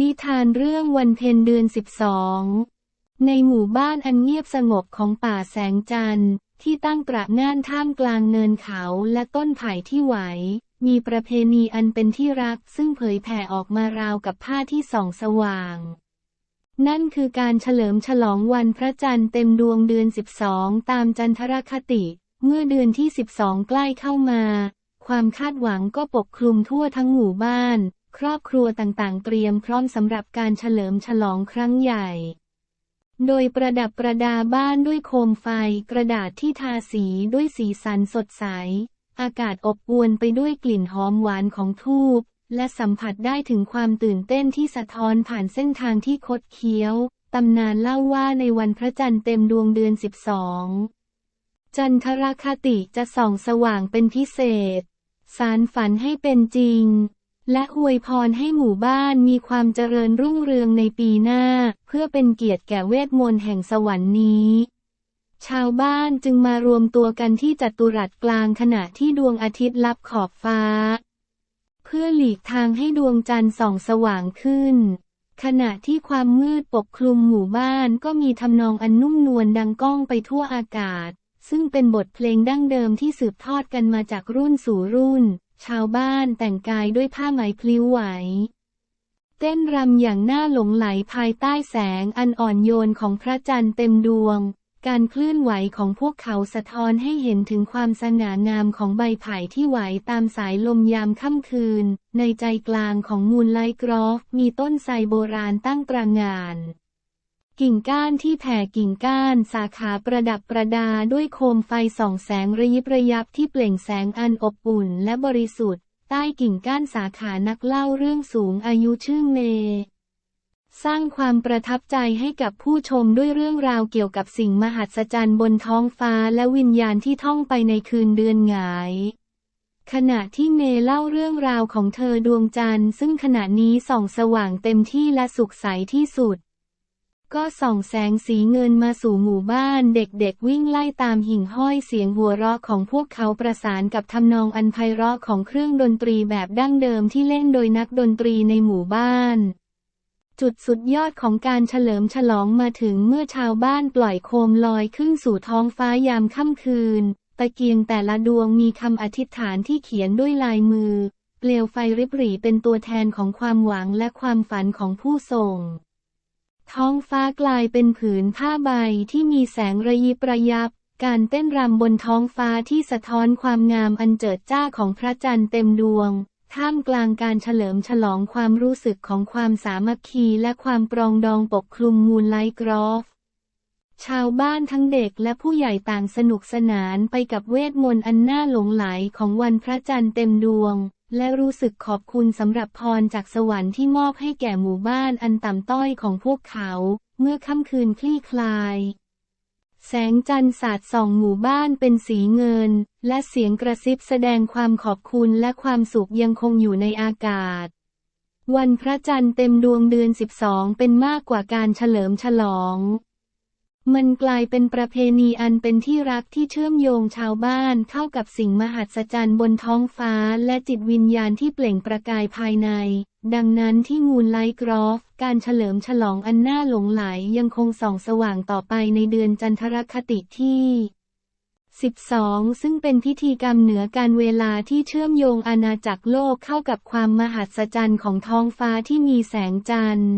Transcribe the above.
นิทานเรื่องวันเพ็ญเดือนสิบสอง ในหมู่บ้านอันเงียบสงบของป่าแสงจันทร์ ที่ตั้งตระหง่านท่ามกลางเนินเขาและต้นไผ่ที่ไหว มีประเพณีอันเป็นที่รักซึ่งเผยแผ่ออกมาราวกับผ้าที่ส่องสว่าง นั่นคือการเฉลิมฉลองวันพระจันทร์เต็มดวงเดือน12ตามจันทรคติ เมื่อเดือนที่12ใกล้เข้ามา ความคาดหวังก็ปกคลุมทั่วทั้งหมู่บ้าน ครอบครัวต่างๆ เตรียมพร้อมสำหรับการเฉลิมฉลองครั้งใหญ่ โดยประดับประดาบ้านด้วยโคมไฟกระดาษที่ทาสีด้วยสีสันสดใส อากาศอบอวลไปด้วยกลิ่นหอมหวานของทูบและสัมผัสได้ถึงความตื่นเต้นที่สะท้อนผ่านเส้นทางที่คดเคี้ยว ตำนานเล่าว่าในวันพระจันทร์เต็มดวงเดือน 12 จันทรคติจะส่องสว่างเป็นพิเศษ สารฝันให้เป็นจริง และอวยพรให้หมู่บ้านมีความเจริญรุ่งเรืองในปีหน้า เพื่อเป็นเกียรติแก่เวทมนต์แห่งสวรรค์นี้ ชาวบ้านจึงมารวมตัวกันที่จัตุรัสกลางขณะที่ดวงอาทิตย์ลับขอบฟ้า เพื่อหลีกทางให้ดวงจันทร์ส่องสว่างขึ้น ขณะที่ความมืดปกคลุมหมู่บ้านก็มีทำนองอันนุ่มนวลดังก้องไปทั่วอากาศ ซึ่งเป็นบทเพลงดั้งเดิมที่สืบทอดกันมาจากรุ่นสู่รุ่น ชาวบ้านแต่งกายด้วยผ้าไหมพลิ้วไหว เต้นรำอย่างน่าหลงไหลภายใต้แสงอันอ่อนโยนของพระจันทร์เต็มดวง การเคลื่อนไหวของพวกเขาสะท้อนให้เห็นถึงความสง่างามของใบไผ่ที่ไหวตามสายลมยามค่ำคืน ในใจกลางของมูลไลกรอฟมีต้นไทรโบราณตั้งตระหง่าน กิ่งก้านที่แผ่กิ่งก้านสาขาประดับประดาด้วยโคมไฟส่องแสงระยิบระยับที่เปล่งแสงอันอบอุ่นและบริสุทธิ์ ใต้กิ่งก้านสาขานักเล่าเรื่องสูงอายุชื่อเม สร้างความประทับใจให้กับผู้ชมด้วยเรื่องราวเกี่ยวกับสิ่งมหัศจรรย์บนท้องฟ้าและวิญญาณที่ท่องไปในคืนเดือนหงายขณะที่เมเล่าเรื่องราวของเธอดวงจันทร์ซึ่งขณะนี้ส่องสว่างเต็มที่และสุขใสที่สุด ก็ส่องแสงสีเงินมาสู่หมู่บ้านเด็กๆวิ่งไล่ตามหิ่งห้อยเสียงหัวเราะของพวกเขาประสานกับทำนองอันไพเราะของเครื่องดนตรีแบบดั้งเดิมที่เล่นโดยนักดนตรีในหมู่บ้าน จุดสุดยอดของการเฉลิมฉลองมาถึงเมื่อชาวบ้านปล่อยโคมลอยขึ้นสู่ท้องฟ้ายามค่ำคืน ตะเกียงแต่ละดวงมีคำอธิษฐานที่เขียนด้วยลายมือ เปลวไฟริบหรี่เป็นตัวแทนของความหวังและความฝันของผู้ส่ง ท้องฟ้ากลายเป็นผืนผ้าใบที่มีแสงระยิบระยับ การเต้นรำบนท้องฟ้าที่สะท้อนความงามอันเจิดจ้าของพระจันทร์เต็มดวง ท่ามกลางการเฉลิมฉลองความรู้สึกของความสามัคคีและความปรองดองปกคลุมมูลไลกรอฟ ชาวบ้านทั้งเด็กและผู้ใหญ่ต่างสนุกสนานไปกับเวทมนต์อันน่าหลงไหลของวันพระจันทร์เต็มดวง และรู้สึกขอบคุณสำหรับพรจากสวรรค์ที่มอบให้แก่หมู่บ้านอันต่ำต้อยของพวกเขา เมื่อค่ำคืนคลี่คลาย แสงจันทร์สาดส่องหมู่บ้านเป็นสีเงิน และเสียงกระซิบแสดงความขอบคุณและความสุขยังคงอยู่ในอากาศ วันพระจันทร์เต็มดวงเดือน 12 เป็นมากกว่าการเฉลิมฉลอง มันกลายเป็นประเพณีอันเป็นที่รักที่เชื่อมโยงชาวบ้านเข้ากับสิ่งมหัศจรรย์บนท้องฟ้าและจิตวิญญาณที่เปล่งประกายภายใน ดังนั้นที่งูไลกรอฟ การเฉลิมฉลองอันน่าหลงไหลยังคงส่องสว่างต่อไปในเดือนจันทรคติที่ 12 ซึ่งเป็นพิธีกรรมเหนือการเวลาที่เชื่อมโยงอาณาจักรโลกเข้ากับความมหัศจรรย์ของท้องฟ้าที่มีแสงจันทร์